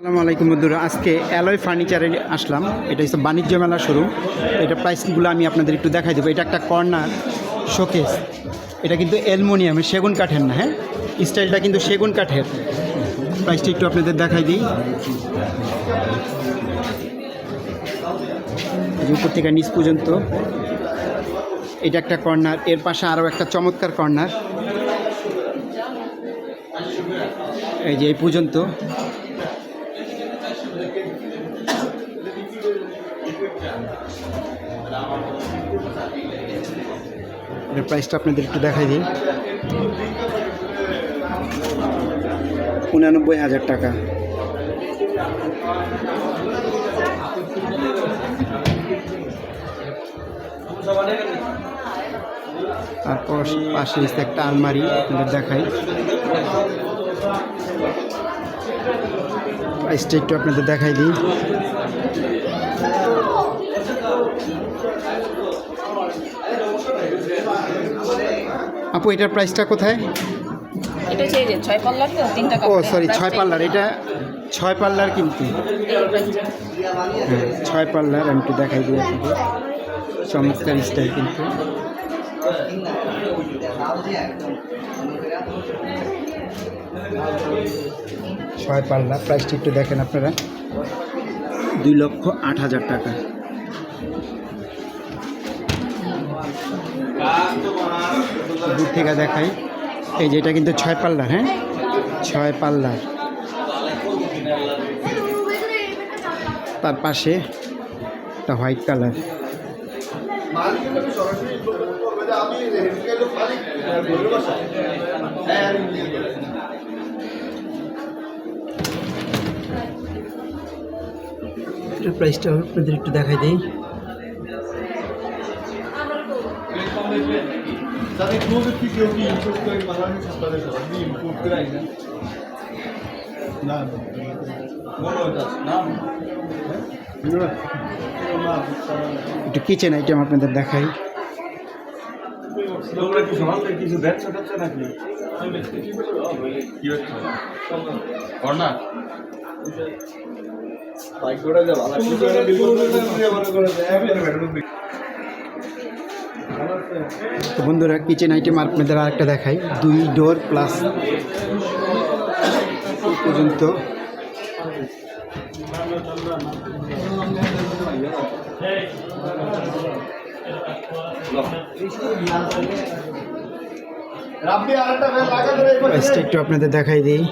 আসসালামু আলাইকুম বন্ধুরা, আজকে অ্যালয় ফার্নিচারে আসলাম। এটা হচ্ছে বাণিজ্য মেলা শোরুম। এটা প্রাইসগুলো আমি আপনাদের একটু দেখাই দেবো। এটা একটা কর্নার, শোকেস। এটা কিন্তু অ্যালমোনিয়ামের সেগুন কাঠের না হ্যাঁ? স্টাইলটা কিন্তু সেগুন কাঠের। প্রাইসটা একটু আপনাদের দেখাই দিই। উপর থেকে নিচ পর্যন্ত। এটা একটা কর্নার, এর পাশে আরও একটা চমৎকার কর্নার। এই যে এই পর্যন্ত। এর প্রাইসটা আপনাদের একটু দেখাই দিই। উনানব্বই হাজার টাকা। তারপর পাশে এসে একটা আলমারি, আপনাদের দেখাই। প্রাইসটা একটু আপনাদের দেখাই দিই। আপু এটার প্রাইসটা কোথায়? এটা হচ্ছে এই যে ছয় পাল্লার তো তিনটা ও সরি ছয় পাল্লার। এটা ছয় পাল্লার কিন্তু। ছয় পাল্লার আমি একটু দেখাই দিই আপনাদের চমৎকার স্টাইল কিন্তু। ছয় পাল্লা। প্রাইসটা একটু দেখেন আপনারা। দুই লক্ষ আট হাজার টাকা। দূর থেকে দেখাই। এই যে এটা কিন্তু ছয় পাল্লার হ্যাঁ? ছয় পাল্লার। তার পাশে একটা হোয়াইট কালার। প্রাইসটা আপনাদের একটু দেখাই দিই। ক্লোজের থেকে কেউ কি ইম্পোর্ট করে বাংলাদেশ সরকারে আপনি ইম্পোর্ট করে আইনা? না বলো এটা না একটু কিচেন আইটেম আপনাদের দেখাই। কিছু ব্যবসা নাকি? কি হচ্ছে কর্নার বাইক করে যাবা তো বন্ধুরা কিচেন আইটেম আপনাদের আরেকটা দেখাই। দুই ডোর প্লাস পর্যন্ত। একটু আপনাদের দেখাই দিই।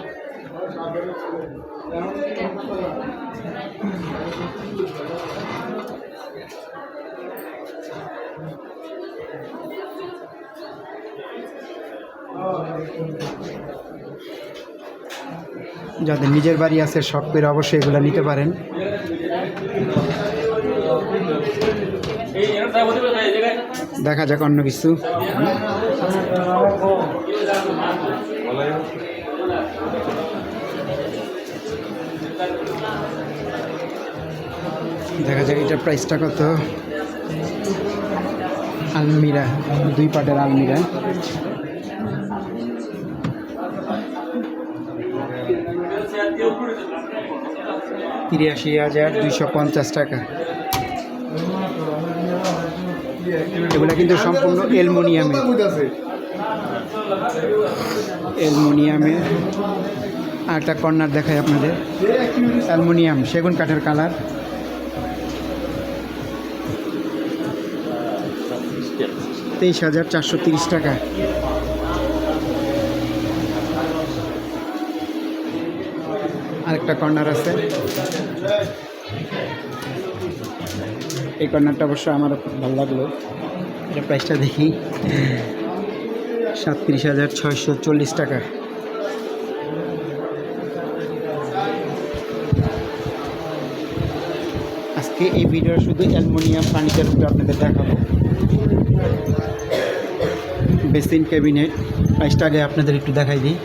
যাদের নিজের বাড়ি আছে, শখ অবশ্যই এগুলো নিতে পারেন। দেখা যাক অন্য কিছু। দেখা যাক এটার প্রাইসটা কত। আলমিরা, দুই পাটের আলমিরা। তিরাশি হাজার দুইশো পঞ্চাশ টাকা। এগুলো কিন্তু সম্পূর্ণ অ্যালমোনিয়ামের। অ্যালমোনিয়ামের। আর একটা কর্নার দেখায় আপনাদের। অ্যালমোনিয়াম, সেগুন কাঠের কালার। তেইশ হাজার চারশো তিরিশ টাকা। আরেকটা কর্নার আছে। এই কর্নারটা অবশ্য আমার ভালো লাগল। এটা প্রাইসটা দেখি। সাতত্রিশ হাজার ছয়শো চল্লিশ টাকা। আজকে এই ভিডিও শুধু অ্যালমোনিয়াম ফার্নিচার উপরে আপনাদের দেখাবো। Basin cabinet. প্রাইসটা আগে আপনাদের একটু দেখাই দিই।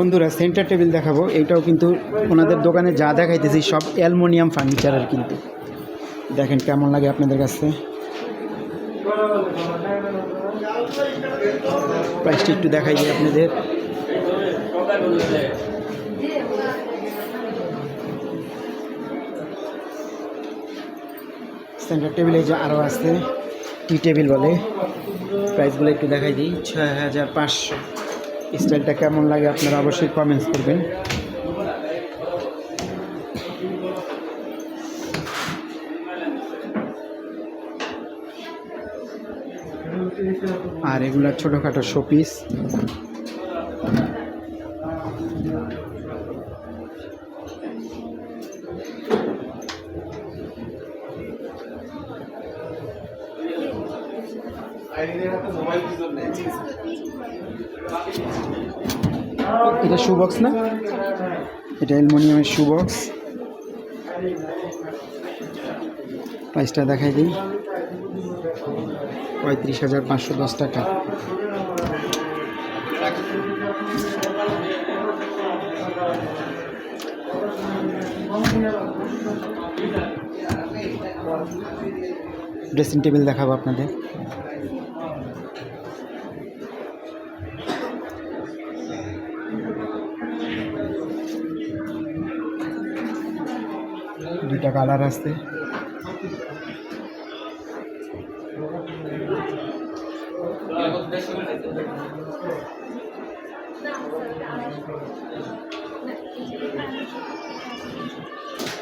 বন্ধুরা সেন্টার টেবিল দেখাবো। এইটাও কিন্তু ওনাদের দোকানে যা দেখাইতেছি সব অ্যালমোনিয়াম ফার্নিচারের কিন্তু। দেখেন কেমন লাগে আপনাদের কাছে? প্রাইসটা একটু দেখাই দিই আপনাদের। সেন্টার টেবিল যে আরও আছে টি টেবিল বলে। প্রাইসগুলো একটু দেখাই দিই। ছয় হাজার পাঁচশো। স্টাইলটা কেমন লাগে আপনারা অবশ্যই কমেন্টস করবেন। আর এগুলা ছোটোখাটো শোপিস এটা শু বক্স না? এটা অ্যালুমিনিয়ামের শু বক্স প্রাইসটা দেখাই দিই। পঁয়ত্রিশ হাজার পাঁচশো দশ টাকা। ড্রেসিং টেবিল দেখাবো আপনাদের। দুইটা কালার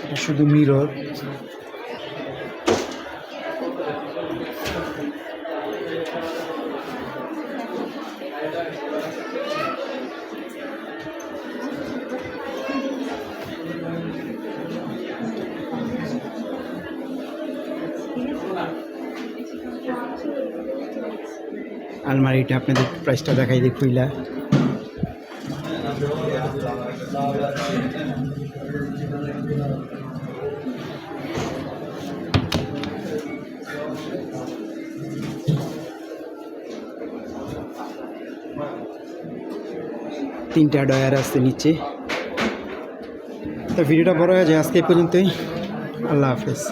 এটা শুধু মিরর আলমারিটা আপনাদের প্রাইসটা দেখাই দিই তিনটা ডয়ার আছে নিচে। তো ভিডিওটা বড় হয়ে যায় আজকে পর্যন্তই। আল্লাহ হাফেজ।